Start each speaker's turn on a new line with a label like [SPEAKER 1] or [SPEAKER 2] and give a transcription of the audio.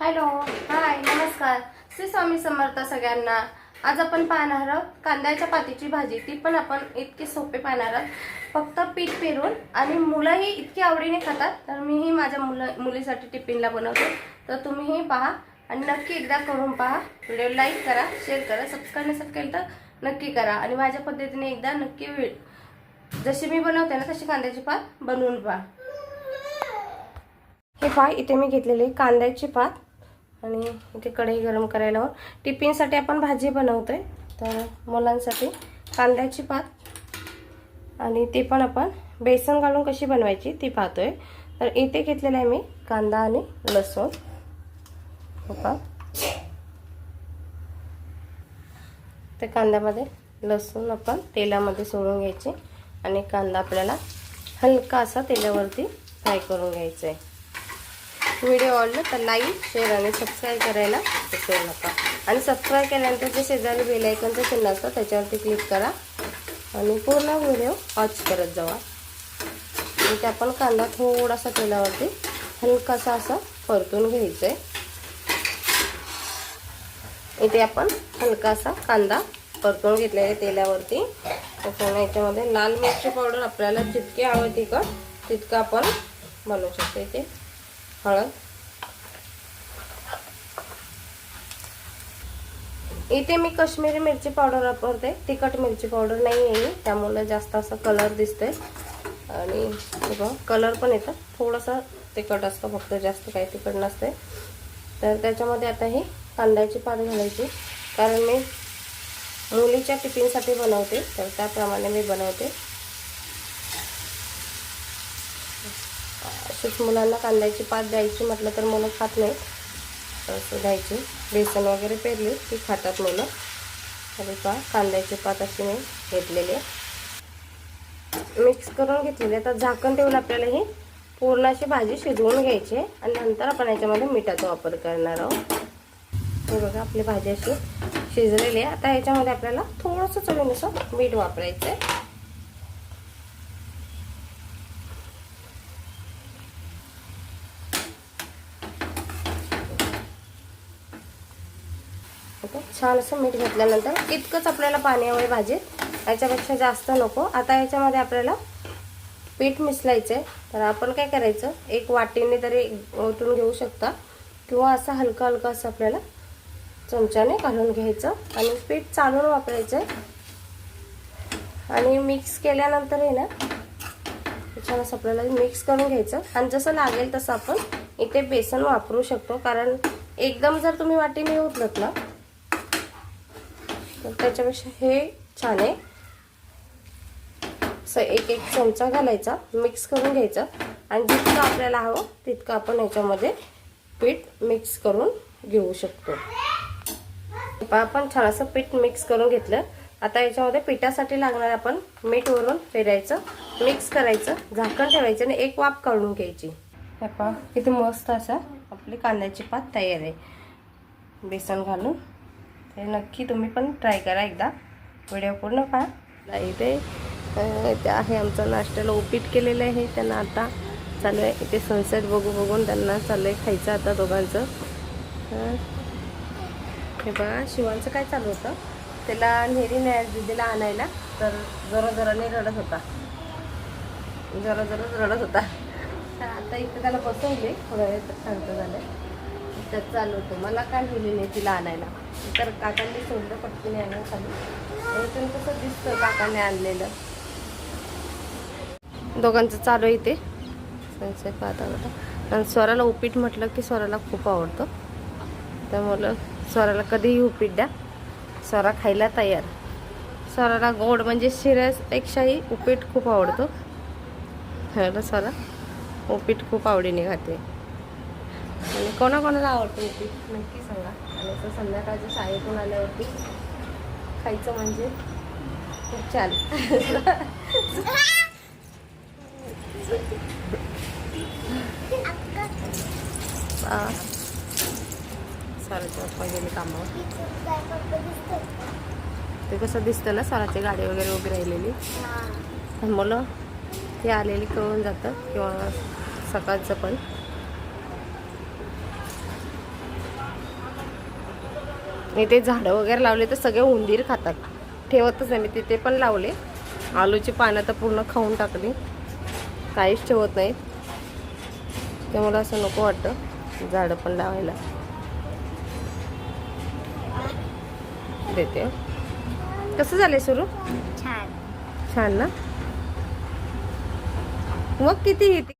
[SPEAKER 1] Hello hi नमस्कार. श्री स्वामी समर्थ सगळ्यांना. आज आपण पाहणार आहोत कांद्याच्या पातीची भाजी. ती पण आपण इतकी सोपे पाहणार आहोत. फक्त पीठ पेरून आणि मुलंही इतकी आवडीने खातात तर मीही माझ्या मुलं मुलीसाठी टिफिनला बनवते. तर तुम्हीही पहा आणि नक्की एकदा करून पहा. व्हिडिओ लाईक करा शेअर करा सबस्क्राईब नसेल केलं तर नक्की करा. आणि माझ्या पद्धतीने एकदा नक्की जशी मी बनवते ना तशी कांद्याची पात बनवून पहा. हे पहा इथे मी घेतलेले कांद्याची पात. आणि इथे कढई गरम करायला टिफिनसाठी आपण भाजी बनवतो आहे तर मुलांसाठी कांद्याची पात आणि ते पण आपण बेसन घालून कशी बनवायची ती पाहतो आहे तर इथे घेतलेलं आहे मी कांदा आणि लसूण. हो का ते कांद्यामध्ये लसूण आपण तेलामध्ये सोडून घ्यायचे आणि कांदा आपल्याला हलका असा तेलावरती फ्राय करून घ्यायचा आहे. व्हिडिओ आवडला तर लाईक शेअर आणि सबस्क्राईब करायला विसरू नका. आणि सबस्क्राईब केल्यानंतर जे शेजारी बेलायकनचं चिन्ह असतं त्याच्यावरती क्लिक करा. आणि पूर्ण व्हिडिओ वॉच करत जावा. इथे आपण कांदा थोडासा तेलावरती हलकासा असा परतून घ्यायचा आहे इथे आपण हलकासा कांदा परतून घेतलेला आहे तेलावरती. त्याच्यामुळे याच्यामध्ये लाल मिरची पावडर आपल्याला जितकी आवडती का तितकं आपण बनवू शकतो इथे. हळद. इथे मी कश्मीरी मिरची पावडर वापरते. तिखट मिरची पावडर नाही आहे त्यामुळे जास्त असा कलर दिसतोय. आणि बघा कलर पण येतं. थोडंसं तिखट असतं फक्त जास्त काही तिखट नसते तर त्याच्यामध्ये आता ही कांद्याची पात घालायची. कारण मी मुलीच्या टिफिनसाठी बनवते. तर त्याप्रमाणे मी बनवते. अशीच मुलांना कांद्याची पात द्यायची म्हटलं तर मुलं खात नाहीत. असं द्यायची. बेसन वगैरे पेरली ती खातात मुलं. तरी का कांद्याची पात अशी मी घेतलेली आहे. मिक्स करून घेतलेली आहे. आता झाकण ठेवून आपल्याला ही पूर्ण अशी भाजी शिजवून घ्यायची आहे. आणि नंतर आपण याच्यामध्ये मिठाचा वापर करणार आहोत. हे बघा आपली भाजी अशी शिजलेली आहे. आता याच्यामध्ये आपल्याला थोडंसं चवीनुसार मीठ वापरायचं आहे. ओके छान असं मीठ घेतल्यानंतर इतकंच आपल्याला पाणी हवं आहे भाजीत. याच्यापेक्षा जास्त नको. आता याच्यामध्ये आपल्याला पीठ मिसलायचं आहे तर आपण काय करायचं? एक वाटीने तरी ओतून घेऊ शकता. किंवा असं हलकं हलकं असं आपल्याला चमच्याने घालून घ्यायचं. आणि पीठ चालून वापरायचं आहे आणि मिक्स केल्यानंतर आहे ना छान असं आपल्याला मिक्स करून घ्यायचं. आणि जसं लागेल तसं आपण इथे बेसन वापरू शकतो. कारण एकदम जर तुम्ही वाटीने उतरत ना तर त्याच्यापेक्षा हे छान आहे. असं एक एक चमचा घालायचा मिक्स करून घ्यायचं. आणि जितकं आपल्याला हवं तितकं आपण याच्यामध्ये पीठ मिक्स करून घेऊ शकतो. आपण छान असं पीठ मिक्स करून घेतलं. आता याच्यामध्ये पिठासाठी लागणार आपण मीठ वरून फिरायचं मिक्स करायचं झाकण ठेवायचं आणि एक वाफ काढून घ्यायची. हे पहा किती मस्त असा आपली कांद्याची पात तयार आहे. बेसन घालून. हे नक्की तुम्ही पण ट्राय करा एकदा. व्हिडिओ पूर्ण पहा. इथे ते आहे आमचं नाश्त्याला उपीट केलेलं आहे त्यांना आता. चालू आहे. इथे सनसेट बघू बघून त्यांना चालू आहे खायचं आता दोघांचं. हे बघा शिवांचं काय चालू होतं? त्याला नेहरी नाही दिदीला आणायला तर जरा जराने रडत होता. जरा जरा रडत होता. आता इथं त्याला बसवले थोड्या वेळ सांगतो झालं त्यात चालू होतो. मला काय नेली नाही तिला आणायला. तर काकांनी सोडलं पटकीने आणलं खाली. इथून कसं दिसतं काकाने आणलेलं. दोघांचं चालू आहे ते सनसेट पाहता पाहता आणि स्वराला उपीट म्हटलं की स्वराला खूप आवडतं. त्यामुळं स्वराला कधीही उपीट द्या. स्वरा खायला तयार. स्वराला गोड म्हणजे शिऱ्यापेक्षाही उपीट खूप आवडतो. स्वरा उपीट खूप आवडीने खाते. आणि कोणाकोणाला आवडतं उपीट नक्की सांगा. आणि असं संध्याकाळच्या शाळेतून आल्यावरती खायचं म्हणजे खूप छान. आ, साराच्या पप्पा गेले कामावर. ते कसं दिसतं ना सराची गाडी वगैरे उभी राहिलेली? मुलं ते आलेली कळून जातं किंवा सकाळचं पण. मी ते झाडं वगैरे लावले तर सगळे उंदीर खातात. ठेवतच नाही मी तिथे पण लावले. आलूची पानं तर पूर्ण खाऊन टाकली. काहीच ठेवत नाहीत. ते मला असं नको वाटतं झाडं पण लावायला. देते. कसं झालंय सुरू?
[SPEAKER 2] छान.
[SPEAKER 1] छान ना? मग किती येते